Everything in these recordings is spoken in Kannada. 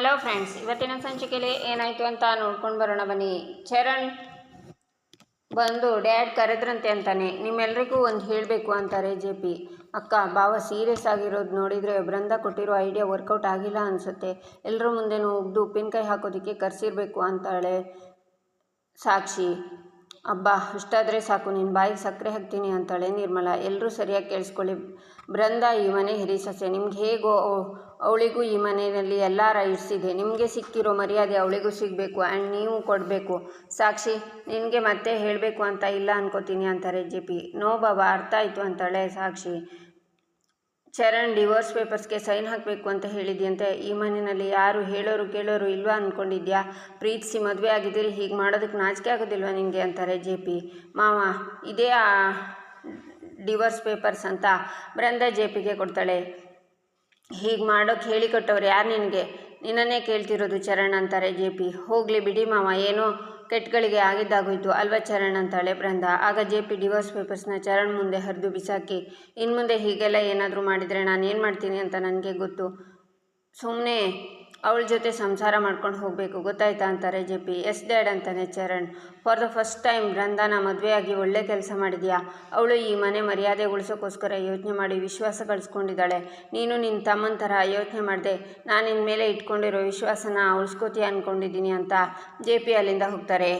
ಹಲೋ ಫ್ರೆಂಡ್ಸ್ ಇವತ್ತಿನ ಸಂಚಿಕೆಯಲ್ಲಿ ಏನಾಯಿತು ಅಂತ ನೋಡ್ಕೊಂಡು ಬರೋಣ ಬನ್ನಿ. ಚರಣ್ ಬಂದು ಡ್ಯಾಡ್ ಕರೆದ್ರಂತೆ ಅಂತಾನೆ. ನಿಮ್ಮೆಲ್ರಿಗೂ ಒಂದು ಹೇಳಬೇಕು ಅಂತಾರೆ ಜೆ ಪಿ. ಅಕ್ಕ, ಭಾವ ಸೀರಿಯಸ್ ಆಗಿರೋದು ನೋಡಿದರೆ ಬೃಂದ ಕೊಟ್ಟಿರೋ ಐಡಿಯಾ ವರ್ಕೌಟ್ ಆಗಿಲ್ಲ ಅನಿಸುತ್ತೆ. ಎಲ್ಲರೂ ಮುಂದೆನೂ ಉಗ್ದು ಉಪ್ಪಿನಕಾಯಿ ಹಾಕೋದಕ್ಕೆ ಕರೆಸಿರ್ಬೇಕು ಅಂತಾಳೆ ಸಾಕ್ಷಿ. ಅಬ್ಬಾ, ಇಷ್ಟಾದರೆ ಸಾಕು ನಿನ್ನ ಬಾಯಿಗೆ ಸಕ್ಕರೆ ಹಾಕ್ತೀನಿ ಅಂತಾಳೆ ನಿರ್ಮಲ. ಎಲ್ಲರೂ ಸರಿಯಾಗಿ ಕೇಳಿಸ್ಕೊಳ್ಳಿ. ಬೃಂದ, ಈ ಮನೆ ಹಿರಿ ಸಸ್ಯ, ನಿಮ್ಗೆ ಹೇಗೋ ಅವಳಿಗೂ ಈ ಮನೆಯಲ್ಲಿ ಎಲ್ಲ ರೈಟ್ಸ್ ಇದೆ. ನಿಮಗೆ ಸಿಕ್ಕಿರೋ ಮರ್ಯಾದೆ ಅವಳಿಗೂ ಸಿಗಬೇಕು ಆ್ಯಂಡ್ ನೀವು ಕೊಡಬೇಕು. ಸಾಕ್ಷಿ, ನಿನಗೆ ಮತ್ತೆ ಹೇಳಬೇಕು ಅಂತ ಇಲ್ಲ ಅನ್ಕೋತೀನಿ ಅಂತಾರೆ ಜೆ ಪಿ. ನೋ ಬಾಬಾ, ಅರ್ಥ ಆಯಿತು ಅಂತಾಳೆ ಸಾಕ್ಷಿ. ಚರಣ್ ಡಿವೋರ್ಸ್ ಪೇಪರ್ಸ್ಗೆ ಸೈನ್ ಹಾಕಬೇಕು ಅಂತ ಹೇಳಿದ್ಯಂತೆ. ಈ ಮನೆಯಲ್ಲಿ ಯಾರು ಹೇಳೋರು ಕೇಳೋರು ಇಲ್ವಾ ಅಂದ್ಕೊಂಡಿದ್ಯಾ ಪ್ರೀತಿಸಿ ಮದುವೆ ಆಗಿದ್ದೀರಿ, ಹೀಗೆ ಮಾಡೋದಕ್ಕೆ ನಾಚಿಕೆ ಆಗೋದಿಲ್ವಾ ನಿಮಗೆ ಅಂತಾರೆ ಜೆ ಪಿ. ಮಾವ, ಇದೇ ಆ ಡಿವೋರ್ಸ್ ಪೇಪರ್ಸ್ ಅಂತ ಬೃಂದ ಜೆ ಪಿಗೆ ಕೊಡ್ತಾಳೆ. ಹೀಗೆ ಮಾಡೋಕ್ಕೆ ಹೇಳಿಕೊಟ್ಟವ್ರು ಯಾರು ನಿನಗೆ? ನಿನ್ನನ್ನೇ ಕೇಳ್ತಿರೋದು ಚರಣ್ ಅಂತಾರೆ ಜೆ ಪಿ. ಹೋಗಲಿ ಬಿಡಿ ಮಾವ, ಏನೋ ಕೆಟ್ಟಗಳಿಗೆ ಆಗಿದ್ದಾಗೋಯ್ತು. ಅಲ್ವಾ ಚರಣ್ ಅಂತಾಳೆ ಬೃಂದ ಆಗ ಜೆ ಪಿ ಡಿವೋರ್ಸ್ ಪೇಪರ್ಸ್ನ ಚರಣ್ ಮುಂದೆ ಹರಿದು ಬಿಸಾಕಿ ಇನ್ನು ಮುಂದೆ ಹೀಗೆಲ್ಲ ಏನಾದರೂ ಮಾಡಿದರೆ ನಾನು ಏನು ಮಾಡ್ತೀನಿ ಅಂತ ನನಗೆ ಗೊತ್ತು. ಸುಮ್ಮನೆ ಅವಳ ಜೊತೆ ಸಂಸಾರ ಮಾಡ್ಕೊಂಡು ಹೋಗಬೇಕು, ಗೊತ್ತಾಯ್ತಾ ಅಂತಾರೆ ಜೆ ಪಿ? ಎಸ್ ಡ್ಯಾಡ್ ಅಂತಾನೆ Charan. For the first time ಬೃಂದಾನ ಮದುವೆಯಾಗಿ ಒಳ್ಳೆ ಕೆಲಸ ಮಾಡಿದ್ಯಾ? ಅವಳು ಈ ಮನೆ ಮರ್ಯಾದೆ ಉಳಿಸೋಕ್ಕೋಸ್ಕರ ಯೋಚನೆ ಮಾಡಿ ವಿಶ್ವಾಸ ಗಳಿಸ್ಕೊಂಡಿದ್ದಾಳೆ. ನೀನು ನಿನ್ನ ತಮ್ಮನ ಥರ ಯೋಚನೆ ಮಾಡಿದೆ, ನಾನು ನಿನ್ನ ಮೇಲೆ ಇಟ್ಕೊಂಡಿರೋ ವಿಶ್ವಾಸನ ಉಳಿಸ್ಕೋತೀಯ ಅಂದ್ಕೊಂಡಿದ್ದೀನಿ ಅಂತ ಜೆ ಪಿ ಅಲ್ಲಿಂದ ಹೋಗ್ತಾರೆ.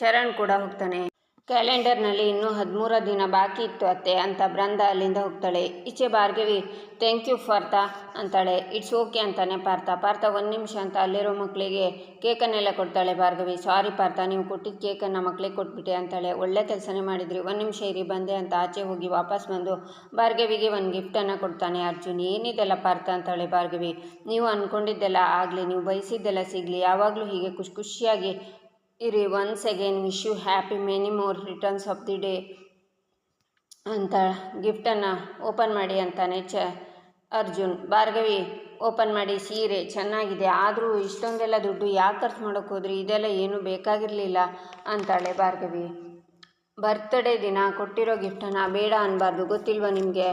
ಚರಣ್ ಕೂಡ ಹೋಗ್ತಾನೆ. ಕ್ಯಾಲೆಂಡರ್ನಲ್ಲಿ ಇನ್ನೂ ಹದಿಮೂರು ದಿನ ಬಾಕಿ ಇತ್ತು ಅತ್ತೆ ಅಂತ ಬೃಂದ ಅಲ್ಲಿಂದ ಹೋಗ್ತಾಳೆ. ಈಚೆ ಭಾರ್ಗವಿ ಥ್ಯಾಂಕ್ ಯು ಪಾರ್ಥ, ಅಂತಾಳೆ. ಇಟ್ಸ್ ಓಕೆ ಅಂತಾನೆ ಪಾರ್ಥ. ಪಾರ್ಥ ಒಂದು ನಿಮಿಷ ಅಂತ ಅಲ್ಲಿರೋ ಮಕ್ಕಳಿಗೆ ಕೇಕನ್ನೆಲ್ಲ ಕೊಡ್ತಾಳೆ ಭಾರ್ಗವಿ. ಸಾರಿ ಪಾರ್ಥ, ನೀವು ಕೊಟ್ಟಿದ್ದ ಕೇಕನ್ನು ಮಕ್ಕಳಿಗೆ ಕೊಟ್ಬಿಟ್ಟೆ ಅಂತಾಳೆ. ಒಳ್ಳೆ ಕೆಲಸನೇ ಮಾಡಿದ್ರಿ. ಒಂದು ನಿಮಿಷ ಇರಿ, ಬಂದೆ ಅಂತ ಆಚೆ ಹೋಗಿ ವಾಪಸ್ ಬಂದು ಭಾರ್ಗವಿಗೆ ಒಂದು ಗಿಫ್ಟನ್ನು ಕೊಡ್ತಾನೆ. ಅರ್ಜುನ್, ಏನಿದೆಲ್ಲ ಪಾರ್ಥ? ಅಂತಾಳೆ ಭಾರ್ಗವಿ. ನೀವು ಅಂದ್ಕೊಂಡಿದ್ದೆಲ್ಲ ಆಗಲಿ, ನೀವು ಬಯಸಿದ್ದೆಲ್ಲ ಸಿಗಲಿ. ಯಾವಾಗಲೂ ಹೀಗೆ ಖುಷಿ ಖುಷಿಯಾಗಿ ಇರಿ once again wish you happy many more returns of the day ಅಂತ ಗಿಫ್ಟನ್ನು ಓಪನ್ ಮಾಡಿ ಅಂತಾನೆ ಚ ಅರ್ಜುನ್. ಭಾರ್ಗವಿ ಓಪನ್ ಮಾಡಿ ಸೀರೆ, ಚೆನ್ನಾಗಿದೆ, ಆದರೂ ಇಷ್ಟೊಂದೆಲ್ಲ ದುಡ್ಡು ಯಾಕೆ ಖರ್ಚು ಮಾಡೋಕ್ಕೆ ಹೋದ್ರಿ? ಇದೆಲ್ಲ ಏನೂ ಬೇಕಾಗಿರಲಿಲ್ಲ ಅಂತಾಳೆ ಭಾರ್ಗವಿ. ಬರ್ತ್ಡೇ ದಿನ ಕೊಟ್ಟಿರೋ ಗಿಫ್ಟನ್ನು ಬೇಡ ಅನ್ನಬಾರ್ದು ಗೊತ್ತಿಲ್ವ ನಿಮಗೆ?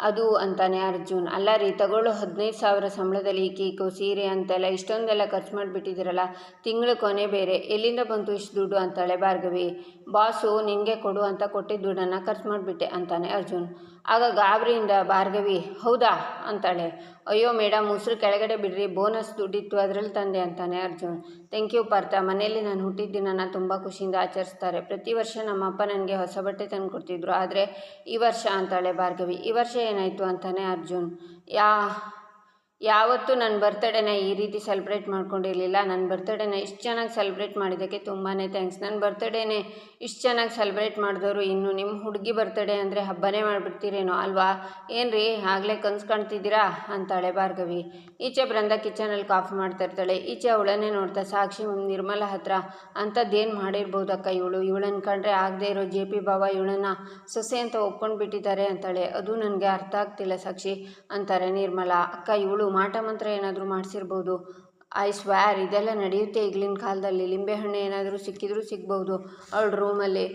ಅದು ಅಂತಾನೆ ಅರ್ಜುನ್. ಅಲ್ಲ ರೀ, ತಗೊಳ್ಳೋ ಹದಿನೈದು ಸಾವಿರ ಸಂಬಳದಲ್ಲಿ ಕೇಕು, ಸೀರೆ ಅಂತೆಲ್ಲ, ಇಷ್ಟೊಂದೆಲ್ಲ ಖರ್ಚು ಮಾಡಿಬಿಟ್ಟಿದ್ದೀರಲ್ಲ, ತಿಂಗಳ ಕೊನೆ ಬೇರೆ, ಎಲ್ಲಿಂದ ಬಂತು ಇಷ್ಟು ದುಡ್ಡು ಅಂತಾಳೆ ಭಾರ್ಗವಿ. ಬಾಸು ನಿನಗೆ ಕೊಡು ಅಂತ ಕೊಟ್ಟಿದ್ದ ದುಡ್ಡನ್ನು ಖರ್ಚು ಮಾಡಿಬಿಟ್ಟೆ, ಅಂತಾನೆ ಅರ್ಜುನ್. ಆಗ ಗಾಬರಿಯಿಂದ ಭಾರ್ಗವಿ, ಹೌದಾ? ಅಂತಾಳೆ. ಅಯ್ಯೋ ಮೇಡಮ್ ಉಸಿರು ಕೆಳಗಡೆ ಬಿಡ್ರಿ, ಬೋನಸ್ ದುಡ್ಡಿತ್ತು ಅದರಲ್ಲಿ ತಂದೆ, ಅಂತಾನೆ ಅರ್ಜುನ್. ಥ್ಯಾಂಕ್ ಯು ಪಾರ್ಥ ಮನೆಯಲ್ಲಿ ನಾನು ಹುಟ್ಟಿದ ದಿನನ ತುಂಬ ಖುಷಿಯಿಂದ ಆಚರಿಸ್ತಾರೆ. ಪ್ರತಿ ವರ್ಷ ನಮ್ಮ ಅಪ್ಪ ನನಗೆ ಹೊಸ ಬಟ್ಟೆ ತಂದು ಕೊಡ್ತಿದ್ರು. ಆದರೆ ಈ ವರ್ಷ ಅಂತಾಳೆ ಭಾರ್ಗವಿ, ಈ ವರ್ಷ ಏನಾಯಿತು ಅಂತಾನೆ ಅರ್ಜುನ್. ಯಾ ಯಾವತ್ತೂ ನನ್ನ ಬರ್ತಡೇನ ಈ ರೀತಿ ಸೆಲೆಬ್ರೇಟ್ ಮಾಡ್ಕೊಂಡಿರಲಿಲ್ಲ. ನನ್ನ ಬರ್ತಡೇನ ಇಷ್ಟು ಚೆನ್ನಾಗಿ ಸೆಲೆಬ್ರೇಟ್ ಮಾಡಿದ್ದಕ್ಕೆ ತುಂಬಾ ಥ್ಯಾಂಕ್ಸ್ ನನ್ನ ಬರ್ತಡೇನೇ ಇಷ್ಟು ಚೆನ್ನಾಗಿ ಸೆಲೆಬ್ರೇಟ್ ಮಾಡಿದವರು ಇನ್ನು ನಿಮ್ಮ ಹುಡುಗಿ ಬರ್ತಡೇ ಅಂದರೆ ಹಬ್ಬನೇ ಮಾಡಿಬಿಡ್ತೀರೇನೋ ಅಲ್ವಾ? ಏನು ರೀ ಆಗಲೇ ಕನ್ಸು ಕಾಣ್ತಿದ್ದೀರಾ? ಅಂತಾಳೆ ಭಾರ್ಗವಿ. ಈಚೆ ಬೃಂದ ಕಿಚನಲ್ಲಿ ಕಾಫಿ ಮಾಡ್ತಾ ಇರ್ತಾಳೆ. ಈಚೆ ಅವಳನ್ನೇ ನೋಡ್ತಾ ಸಾಕ್ಷಿ ನಿರ್ಮಲ ಹತ್ರ ಅಂಥದ್ದೇನು ಮಾಡಿರ್ಬೋದಕ್ಕ ಇವಳು? ಇವಳನ್ನ ಕಂಡ್ರೆ ಆಗದೇ ಇರೋ ಜೆ ಪಿ ಬಾಬಾ ಇವಳನ್ನ ಸೊಸೆ ಅಂತ ಒಪ್ಕೊಂಡು ಬಿಟ್ಟಿದ್ದಾರೆ ಅಂತಾಳೆ. ಅದು ನನಗೆ ಅರ್ಥ ಆಗ್ತಿಲ್ಲ ಸಾಕ್ಷಿ ಅಂತಾರೆ ನಿರ್ಮಲ. ಅಕ್ಕ, ಇವಳು ಮಾಟ ಮಂತ್ರ ಏನಾದರೂ ಮಾಡಿಸಿರ್ಬೋದು. ಐ ಸ್ವ್ಯಾರ್ ಇದೆಲ್ಲ ನಡೆಯುತ್ತೆ ಈಗಲಿನ ಕಾಲದಲ್ಲಿ. ಲಿಂಬೆಹಣ್ಣು ಏನಾದರೂ ಸಿಕ್ಕಿದ್ರೂ ಸಿಗ್ಬೋದು. ಅವಳ ರೂಮಲ್ಲಿ.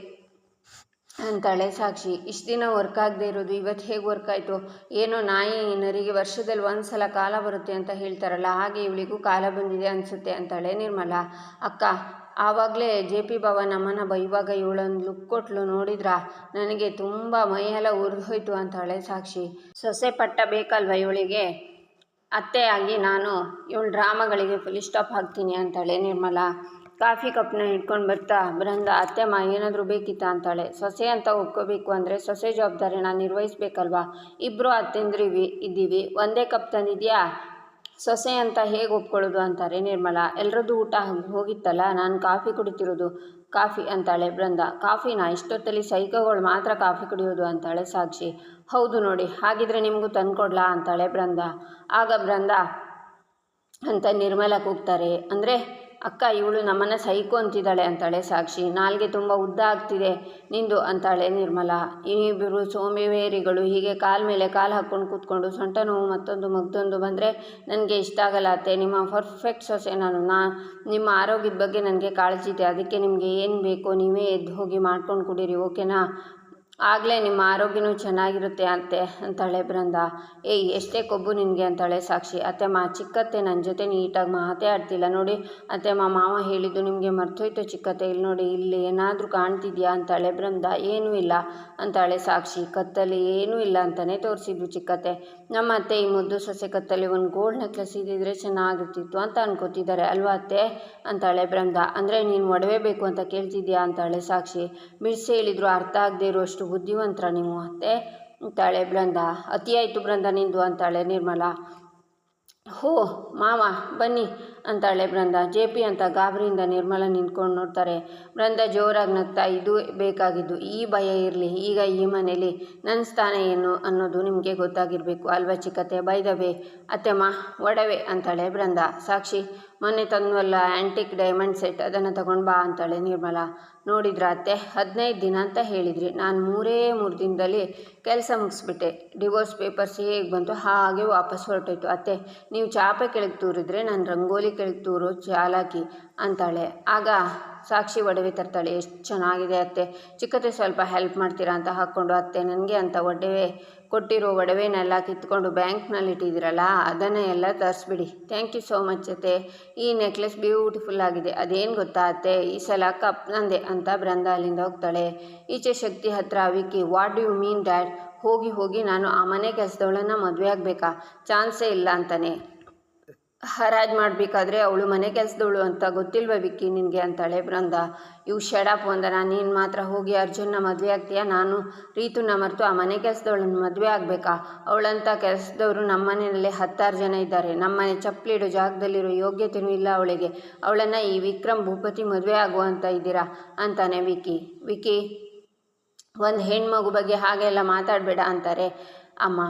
ಅಂತಾಳೆ ಸಾಕ್ಷಿ. ಇಷ್ಟು ದಿನ ವರ್ಕ್ ಆಗದೆ ಇರೋದು. ಇವತ್ತು ಹೇಗೆ ವರ್ಕ್ ಆಯಿತು? ಏನೋ ನಾಯಿ ನರಿಗೆ ವರ್ಷದಲ್ಲಿ ಒಂದು ಸಲ ಕಾಲ ಬರುತ್ತೆ ಅಂತ ಹೇಳ್ತಾರಲ್ಲ, ಹಾಗೆ ಇವಳಿಗೂ ಕಾಲ ಬಂದಿದೆ ಅನಿಸುತ್ತೆ ಅಂತಾಳೆ ನಿರ್ಮಲ. ಅಕ್ಕ, ಆವಾಗಲೇ ಜೆ ಪಿ ಬಾಬಾ ನಮ್ಮನ ಬೈವಾಗ ಇವಳೊಂದು ಲುಕ್ ಕೊಟ್ಲು ನೋಡಿದ್ರಾ? ನನಗೆ ತುಂಬ ಮೈಯೆಲ್ಲ ಉರಿದು ಹೋಯ್ತು ಅಂತಾಳೆ ಸಾಕ್ಷಿ. ಸೊಸೆ ಪಟ್ಟ ಬೇಕಲ್ವ ಇವಳಿಗೆ? ಅತ್ತೆಯಾಗಿ ನಾನು ಇವಳ ಡ್ರಾಮಾಗಳಿಗೆ ಫುಲ್ ಸ್ಟಾಪ್ ಹಾಕ್ತೀನಿ ಅಂತಾಳೆ ನಿರ್ಮಲಾ. ಕಾಫಿ ಕಪ್ನ ಇಟ್ಕೊಂಡು ಬರ್ತಾ, ಬೃಂದ ಮಾ, ಏನಾದರೂ ಬೇಕಿತ್ತಾ? ಅಂತಾಳೆ. ಸೊಸೆ ಅಂತ ಒಪ್ಕೋಬೇಕು ಅಂದರೆ ಸೊಸೆ ಜವಾಬ್ದಾರಿನ ನಿರ್ವಹಿಸ್ಬೇಕಲ್ವಾ? ಇಬ್ಬರು ಅತ್ತೆಂದ್ರಿ ಇದ್ದೀವಿ. ಒಂದೇ ಕಪ್ ತಂದಿದೆಯಾ? ಸೊಸೆ ಅಂತ ಹೇಗೆ ಒಪ್ಕೊಳ್ಳೋದು? ಅಂತಾರೆ ನಿರ್ಮಲಾ. ಎಲ್ಲರದ್ದು ಊಟ ಹೋಗಿತ್ತಲ್ಲ, ನಾನು ಕಾಫಿ ಕುಡಿತಿರೋದು ಕಾಫಿ ಅಂತಾಳೆ ಬೃಂದ ಕಾಫಿನ ಇಷ್ಟೊತ್ತಲ್ಲಿ ಸೈಕೋಗಳು ಮಾತ್ರ ಕಾಫಿ ಕುಡಿಯೋದು ಅಂತಾಳೆ ಸಾಕ್ಷಿ. ಹೌದು ನೋಡಿ, ಹಾಗಿದ್ರೆ ನಿಮಗೂ ತಂದುಕೊಡ್ಲಾ ಅಂತಾಳೆ ಬೃಂದ ಆಗ ಬೃಂದ ಅಂತ ನಿರ್ಮಲ ಕೂಗ್ತಾರೆ. ಅಂದರೆ ಅಕ್ಕ, ಇವಳು ನಮ್ಮನ್ನು ಸೈಕೋ ಅಂತಿದ್ದಾಳೆ ಅಂತಾಳೆ ಸಾಕ್ಷಿ. ನಾಲ್ಗೆ ತುಂಬ ಉದ್ದ ಆಗ್ತಿದೆ ನಿಂದು ಅಂತಾಳೆ ನಿರ್ಮಲಾ. ಇಬ್ಬರು ಸೋಮೇವೇರಿಗಳು ಹೀಗೆ ಕಾಲ ಮೇಲೆ ಕಾಲು ಹಾಕ್ಕೊಂಡು ಕೂತ್ಕೊಂಡು ಸೊಂಟ ನೋವು ಮತ್ತೊಂದು ಮಗ್ದೊಂದು ಬಂದರೆ, ನನಗೆ ಇಷ್ಟ ಆಗಲ್ಲ ಅತ್ತೆ, ನಿಮ್ಮ ಪರ್ಫೆಕ್ಟ್ ಸೊಸೆ ನಾನು. ನಾ, ನಿಮ್ಮ ಆರೋಗ್ಯದ ಬಗ್ಗೆ ನನಗೆ ಕಾಳಜಿ ಇದೆ. ಅದಕ್ಕೆ ನಿಮಗೆ ಏನು ಬೇಕೋ ನೀವೇ ಎದ್ದು ಹೋಗಿ ಮಾಡ್ಕೊಂಡು ಕುಡೀರಿ, ಓಕೆನಾ? ಆಗಲೇ ನಿಮ್ಮ ಆರೋಗ್ಯನೂ ಚೆನ್ನಾಗಿರುತ್ತೆ ಅಂತೆ ಅಂತಾಳೆ ಬೃಂದ. ಏಯ್, ಎಷ್ಟೇ ಕೊಬ್ಬು ನಿನಗೆ ಅಂತಾಳೆ ಸಾಕ್ಷಿ. ಅತ್ತೆಮ್ಮ ಚಿಕ್ಕತ್ತೆ ನನ್ನ ಜೊತೆ ನೀಟಾಗಿ ಮಾತೇ ಆಡ್ತಿಲ್ಲ ನೋಡಿ. ಅತ್ತೆಮ್ಮ ಮಾವ ಹೇಳಿದ್ದು ನಿಮಗೆ ಮರ್ತೋಯ್ತು ಚಿಕ್ಕತ್ತೆ? ಇಲ್ಲಿ ನೋಡಿ, ಇಲ್ಲಿ ಏನಾದರೂ ಕಾಣ್ತಿದ್ಯಾ ಅಂತಾಳೆ ಬೃಂದ. ಏನೂ ಇಲ್ಲ ಅಂತಾಳೆ ಸಾಕ್ಷಿ. ಕತ್ತಲಿ ಏನೂ ಇಲ್ಲ ಅಂತಲೇ ತೋರಿಸಿದ್ರು ಚಿಕ್ಕತ್ತೆ. ನಮ್ಮ ಅತ್ತೆ ಈ ಮುದ್ದು ಸೊಸೆ ಕತ್ತಲ್ಲಿ ಒಂದು ಗೋಲ್ಡ್ ನೆಕ್ಲೆಸ್ ಇದ್ದಿದ್ರೆ ಚೆನ್ನಾಗಿರ್ತಿತ್ತು ಅಂತ ಅನ್ಕೋತಿದ್ದಾರೆ ಅಲ್ವಾ ಅತ್ತೆ? ಅಂತಾಳೆ ಬೃಂದ. ಅಂದರೆ ನೀನು ಒಡವೆ ಬೇಕು ಅಂತ ಕೇಳ್ತಿದ್ಯಾ ಅಂತಾಳೆ ಸಾಕ್ಷಿ. ಬಿಡಿಸಿ ಹೇಳಿದ್ರು ಅರ್ಥ ಆಗದೆ ಇರುವಷ್ಟು ಬುದ್ಧಿವಂತರ ನೀವು ಅತ್ತೆ ಅಂತಾಳೆ. ಬೃಂದ, ಅತಿಯಾಯಿತು ಬೃಂದ ನಿಂದು ಅಂತಾಳೆ ನಿರ್ಮಲ. ಹೋ, ಮಾವ, ಬನ್ನಿ ಅಂತಾಳೆ ಬೃಂದ. ಜೆ ಪಿ ಅಂತ ಗಾಬರಿಯಿಂದ ನಿರ್ಮಲ ನಿಂತ್ಕೊಂಡು ನೋಡ್ತಾರೆ. ಬೃಂದ ಜೋರಾಗಿ ನಗ್ತಾ, ಇದು ಬೇಕಾಗಿದ್ದು, ಈ ಭಯ ಇರಲಿ, ಈಗ ಈ ಮನೇಲಿ ನನ್ನ ಸ್ಥಾನ ಏನು ಅನ್ನೋದು ನಿಮಗೆ ಗೊತ್ತಾಗಿರಬೇಕು ಅಲ್ವಾ ಚಿಕ್ಕತೆ ಬೈದವೆ, ಅತ್ತೆಮ್ಮ, ಒಡವೆ ಅಂತಾಳೆ ಬೃಂದ. ಸಾಕ್ಷಿ ಮೊನ್ನೆ ತಂದ್ವಲ್ಲ ಆ್ಯಂಟಿಕ್ ಡೈಮಂಡ್ ಸೆಟ್ ಅದನ್ನು ತಗೊಂಡು ಬಾ ಅಂತಾಳೆ ನಿರ್ಮಲಾ. ನೋಡಿದ್ರ ಅತ್ತೆ? ಹದಿನೈದು ದಿನ ಅಂತ ಹೇಳಿದ್ರಿ. ನಾನು ಮೂರೇ ಮೂರು ದಿನದಲ್ಲಿ ಕೆಲಸ ಮುಗಿಸ್ಬಿಟ್ಟೆ. ಡಿವೋರ್ಸ್ ಪೇಪರ್ಸ್ ಹೇಗೆ ಬಂತು ಹಾಗೆ ವಾಪಸ್ ಹೊರಟೋಯ್ತು. ಅತ್ತೆ, ನೀವು ಚಾಪೆ ಕೆಳಗೆ ತೂರಿದ್ರೆ ನಾನು ರಂಗೋಲಿ ಕೆಳಗೆ ತೂರು ಚಾಲಾಕಿ ಅಂತಾಳೆ. ಆಗ ಸಾಕ್ಷಿ ಒಡವೆ ತರ್ತಾಳೆ, ಎಷ್ಟು ಚೆನ್ನಾಗಿದೆ ಅತ್ತೆ. ಚಿಕ್ಕತೆ ಸ್ವಲ್ಪ ಹೆಲ್ಪ್ ಮಾಡ್ತೀರಾ ಅಂತ ಹಾಕ್ಕೊಂಡು, ಅತ್ತೆ, ನನಗೆ ಅಂತ ಒಡವೆ ಕೊಟ್ಟಿರೋ ಒಡವೆನೆಲ್ಲ ಕಿತ್ಕೊಂಡು ಬ್ಯಾಂಕ್ನಲ್ಲಿ ಇಟ್ಟಿದ್ದೀರಲ್ಲ ಅದನ್ನು ಎಲ್ಲ ತರಿಸ್ಬಿಡಿ. ಥ್ಯಾಂಕ್ ಯು ಸೋ ಮಚ್ ಅತ್ತೆ. ಈ ನೆಕ್ಲೆಸ್ ಬ್ಯೂಟಿಫುಲ್ ಆಗಿದೆ. ಅದೇನು ಗೊತ್ತಾ ಅತ್ತೆ? ಈ ಸಲ ಕಪ್ ನಂದೆ ಅಂತ ಬೃಂದ ಅಲ್ಲಿಂದ ಹೋಗ್ತಾಳೆ. ಈಚೆ ಶಕ್ತಿ ಹತ್ರ Vicky what you mean dad ಹೋಗಿ ಹೋಗಿ ನಾನು ಆ ಮನೆ ಕೆಲಸದವಳನ್ನು ಮದುವೆ ಆಗಬೇಕಾ? ಚಾನ್ಸೇ ಇಲ್ಲ ಅಂತಾನೆ. ಹರಾಜು ಮಾಡಬೇಕಾದ್ರೆ ಅವಳು ಮನೆ ಕೆಲಸದವಳು ಅಂತ ಗೊತ್ತಿಲ್ವ ವಿಕ್ಕಿ ನಿನಗೆ ಅಂತಾಳೆ ಬೃಂದ ಇವು ಶಡಪ್ ಒಂದನ, ನೀನು ಮಾತ್ರ ಹೋಗಿ ಅರ್ಜುನ್ನ ಮದುವೆ ಆಗ್ತೀಯಾ? ನಾನು ರೀತುನ ಮರೆತು ಆ ಮನೆ ಕೆಲಸದವಳನ್ನ ಮದುವೆ ಆಗಬೇಕಾ? ಅವಳಂಥ ಕೆಲಸದವರು ನಮ್ಮ ಮನೆಯಲ್ಲಿ ಹತ್ತಾರು ಜನ ಇದ್ದಾರೆ. ನಮ್ಮನೆ ಚಪ್ಪಲಿಡೋ ಜಾಗದಲ್ಲಿರೋ ಯೋಗ್ಯತೆಯೂ ಇಲ್ಲ ಅವಳಿಗೆ. ಅವಳನ್ನು ಈ ವಿಕ್ರಮ್ ಭೂಪತಿ ಮದುವೆ ಆಗುವಂತ ಇದ್ದೀರಾ? ಅಂತಾನೆ ವಿಕ್ಕಿ. ವಿಕ್ಕಿ, ಒಂದು ಹೆಣ್ಮಗು ಬಗ್ಗೆ ಹಾಗೆಲ್ಲ ಮಾತಾಡಬೇಡ ಅಂತಾರೆ. ಅಮ್ಮ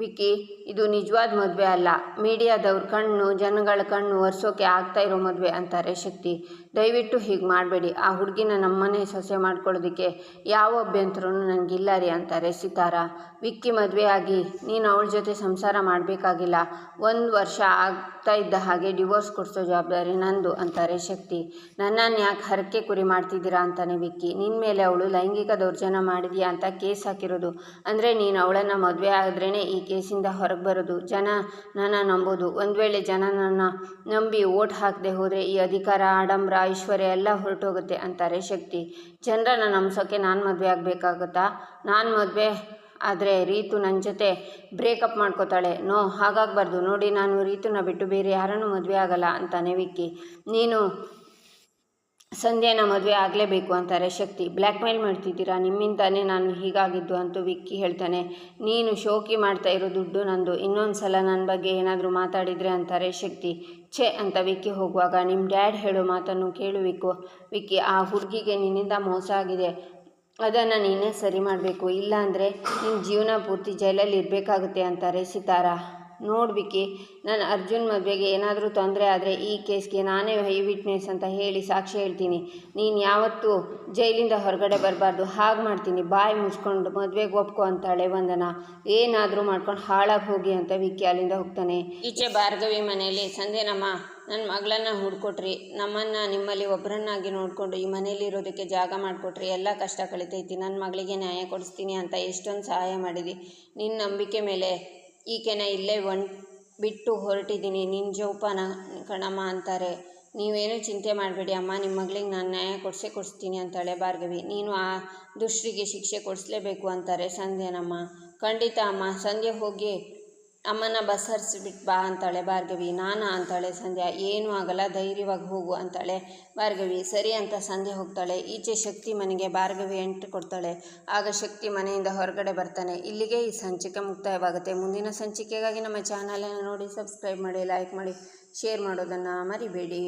ವಿಕ್ಕಿ ಇದು ನಿಜವಾದ ಮದುವೆ ಅಲ್ಲ. ಮೀಡಿಯಾದವ್ರ ಕಣ್ಣು, ಜನಗಳ ಕಣ್ಣು ಒರೆಸೋಕೆ ಆಗ್ತಾ ಇರೋ ಮದುವೆ ಅಂತಾರೆ ಶಕ್ತಿ. ದಯವಿಟ್ಟು ಹೀಗೆ ಮಾಡಬೇಡಿ. ಆ ಹುಡುಗಿನ ನಮ್ಮನೆ ಸೊಸೆ ಮಾಡ್ಕೊಳ್ಳೋದಕ್ಕೆ ಯಾವ ಅಭ್ಯಂತರೂ ನನಗಿಲ್ಲ ರೀ ಅಂತಾರೆ ಸಿತಾರ ವಿಕ್ಕಿ ಮದುವೆ ಆಗಿ ನೀನು ಅವಳ ಜೊತೆ ಸಂಸಾರ ಮಾಡಬೇಕಾಗಿಲ್ಲ. ಒಂದು ವರ್ಷ ಆಗ್ತಾ ಇದ್ದ ಹಾಗೆ ಡಿವೋರ್ಸ್ ಕೊಡಿಸೋ ಜವಾಬ್ದಾರಿ ನಂದು ಅಂತಾರೆ ಶಕ್ತಿ. ನನ್ನನ್ನು ಯಾಕೆ ಹರಕೆ ಕುರಿ ಮಾಡ್ತಿದ್ದೀರಾ ಅಂತಾನೆ ವಿಕ್ಕಿ. ನಿನ್ನ ಮೇಲೆ ಅವಳು ಲೈಂಗಿಕ ದೌರ್ಜನ್ಯ ಮಾಡಿದೆಯಾ ಅಂತ ಕೇಸ್ ಹಾಕಿರೋದು. ಅಂದರೆ ನೀನು ಅವಳನ್ನು ಮದುವೆ ಆದ್ರೇ ಈ ಕೇಸಿಂದ ಹೊರಗೆ ಬರೋದು. ಜನ ನನ್ನ ನಂಬೋದು. ಒಂದು ವೇಳೆ ಜನ ನನ್ನ ನಂಬಿ ಓಟ್ ಹಾಕದೆ ಹೋದರೆ ಈ ಅಧಿಕಾರ ಆಡಂಬರ ಐಶ್ವರ್ಯ ಎಲ್ಲ ಹೊರಟೋಗುತ್ತೆ ಅಂತಾರೆ ಶಕ್ತಿ. ಜನರನ್ನು ನಂಬಿಸೋಕ್ಕೆ ನಾನು ಮದುವೆ ಆಗಬೇಕಾಗುತ್ತಾ? ನಾನು ಮದುವೆ ಆದರೆ ರೀತು ನನ್ನ ಜೊತೆ ಬ್ರೇಕಪ್ ಮಾಡ್ಕೋತಾಳೆ. ನೋ, ಹಾಗಾಗಬಾರ್ದು. ನೋಡಿ, ನಾನು ರೀತುನ ಬಿಟ್ಟು ಬೇರೆ ಯಾರನ್ನೂ ಮದುವೆ ಆಗಲ್ಲ ಅಂತಾನೆ ವಿಕ್ಕಿ. ನೀನು ಸಂಧ್ಯಾನ ಮದುವೆ ಆಗಲೇಬೇಕು ಅಂತಾರೆ ಶಕ್ತಿ. ಬ್ಲ್ಯಾಕ್ ಮೇಲ್ ಮಾಡ್ತಿದ್ದೀರಾ? ನಿಮ್ಮಿಂದಾನೇ ನಾನು ಹೀಗಾಗಿದ್ದು ಅಂತೂ ವಿಕ್ಕಿ ಹೇಳ್ತಾನೆ. ನೀನು ಶೋಕಿ ಮಾಡ್ತಾ ಇರೋ ದುಡ್ಡು ನಂದು. ಇನ್ನೊಂದು ಸಲ ನನ್ನ ಬಗ್ಗೆ ಏನಾದರೂ ಮಾತಾಡಿದರೆ ಅಂತಾರೆ ಶಕ್ತಿ. ಛೆ ಅಂತ ವಿಕ್ಕಿ ಹೋಗುವಾಗ ನಿಮ್ಮ ಡ್ಯಾಡ್ ಹೇಳೋ ಮಾತನ್ನು ಕೇಳು ವಿಕ್ಕು. ವಿಕ್ಕಿ, ಆ ಹುಡುಗಿಗೆ ನಿನ್ನಿಂದ ಮೋಸ ಆಗಿದೆ. ಅದನ್ನು ನೀನೇ ಸರಿ ಮಾಡಬೇಕು. ಇಲ್ಲಾಂದರೆ ನಿಮ್ಮ ಜೀವನ ಪೂರ್ತಿ ಜೈಲಲ್ಲಿ ಇರಬೇಕಾಗುತ್ತೆ ಅಂತಾರೆ ಸಿತಾರ. ನೋಡ್ಬಿಕ್ಕಿ ನಾನು ಅರ್ಜುನ್ ಮದುವೆಗೆ ಏನಾದರೂ ತೊಂದರೆ ಆದರೆ ಈ ಕೇಸ್ಗೆ ನಾನೇ ಹೈ ವಿಟ್ನೆಸ್ ಅಂತ ಹೇಳಿ ಸಾಕ್ಷಿ ಹೇಳ್ತೀನಿ. ನೀನು ಯಾವತ್ತೂ ಜೈಲಿಂದ ಹೊರಗಡೆ ಬರಬಾರ್ದು. ಹಾಗೆ ಮಾಡ್ತೀನಿ. ಬಾಯಿ ಮುಚ್ಕೊಂಡು ಮದುವೆಗೆ ಒಪ್ಕೊ ಅಂತಾಳೆ ವಂದನ. ಏನಾದರೂ ಮಾಡ್ಕೊಂಡು ಹಾಳಾಗಿ ಹೋಗಿ ಅಂತ ವಿಕ್ಕಿ ಅಲ್ಲಿಂದ ಹೋಗ್ತಾನೆ. ಈಚೆ ಭಾರ್ಗವಿ ಮನೆಯಲ್ಲಿ ಸಂಧ್ಯನಮ್ಮ ನನ್ನ ಮಗಳನ್ನ ಹುಡ್ಕೊಟ್ರಿ. ನಮ್ಮನ್ನು ನಿಮ್ಮಲ್ಲಿ ಒಬ್ಬರನ್ನಾಗಿ ನೋಡಿಕೊಂಡು ಈ ಮನೆಯಲ್ಲಿ ಇರೋದಕ್ಕೆ ಜಾಗ ಮಾಡಿಕೊಟ್ರಿ. ಎಲ್ಲ ಕಷ್ಟ ಕಳಿತೈತಿ. ನನ್ನ ಮಗಳಿಗೆ ನ್ಯಾಯ ಕೊಡಿಸ್ತೀನಿ ಅಂತ ಎಷ್ಟೊಂದು ಸಹಾಯ ಮಾಡಿದಿ. ನಿನ್ನ ನಂಬಿಕೆ ಮೇಲೆ ಈಕೆನ ಇಲ್ಲೇ ಒನ್ ಬಿಟ್ಟು ಹೊರಟಿದ್ದೀನಿ. ನಿನ್ನ ಜೋಪಾನ ಕಣಮ್ಮ ಅಂತಾರೆ. ನೀವೇನು ಚಿಂತೆ ಮಾಡಬೇಡಿ ಅಮ್ಮ. ನಿಮ್ಮ ಮಗಳಿಗೆ ನಾನು ನ್ಯಾಯ ಕೊಡಿಸೇ ಕೊಡಿಸ್ತೀನಿ ಅಂತಾಳೆ ಭಾರ್ಗವಿ. ನೀನು ಆ ದುಷ್ಟರಿಗೆ ಶಿಕ್ಷೆ ಕೊಡಿಸ್ಲೇಬೇಕು ಅಂತಾರೆ ಸಂಧ್ಯನಮ್ಮ. ಖಂಡಿತ ಅಮ್ಮ. ಸಂಧ್ಯೆ ಹೋಗಿ ಅಮ್ಮನ ಬಸ್ ಹರಿಸಿಬಿಟ್ಟು ಬಾ ಅಂತಾಳೆ ಭಾರ್ಗವಿ. ನಾನಾ ಅಂತಾಳೆ ಸಂಧ್ಯಾ. ಏನೂ ಆಗಲ್ಲ, ಧೈರ್ಯವಾಗಿ ಹೋಗು ಅಂತಾಳೆ ಭಾರ್ಗವಿ. ಸರಿ ಅಂತ ಸಂಧ್ಯಾ ಹೋಗ್ತಾಳೆ. ಈಚೆ ಶಕ್ತಿ ಮನೆಗೆ ಭಾರ್ಗವಿ ಎಂಟ್ರಿ ಕೊಡ್ತಾಳೆ. ಆಗ ಶಕ್ತಿ ಮನೆಯಿಂದ ಹೊರಗಡೆ ಬರ್ತಾನೆ. ಇಲ್ಲಿಗೆ ಈ ಸಂಚಿಕೆ ಮುಕ್ತಾಯವಾಗುತ್ತೆ. ಮುಂದಿನ ಸಂಚಿಕೆಗಾಗಿ ನಮ್ಮ ಚಾನಲನ್ನು ನೋಡಿ, ಸಬ್ಸ್ಕ್ರೈಬ್ ಮಾಡಿ, ಲೈಕ್ ಮಾಡಿ, ಶೇರ್ ಮಾಡೋದನ್ನು ಮರಿಬೇಡಿ.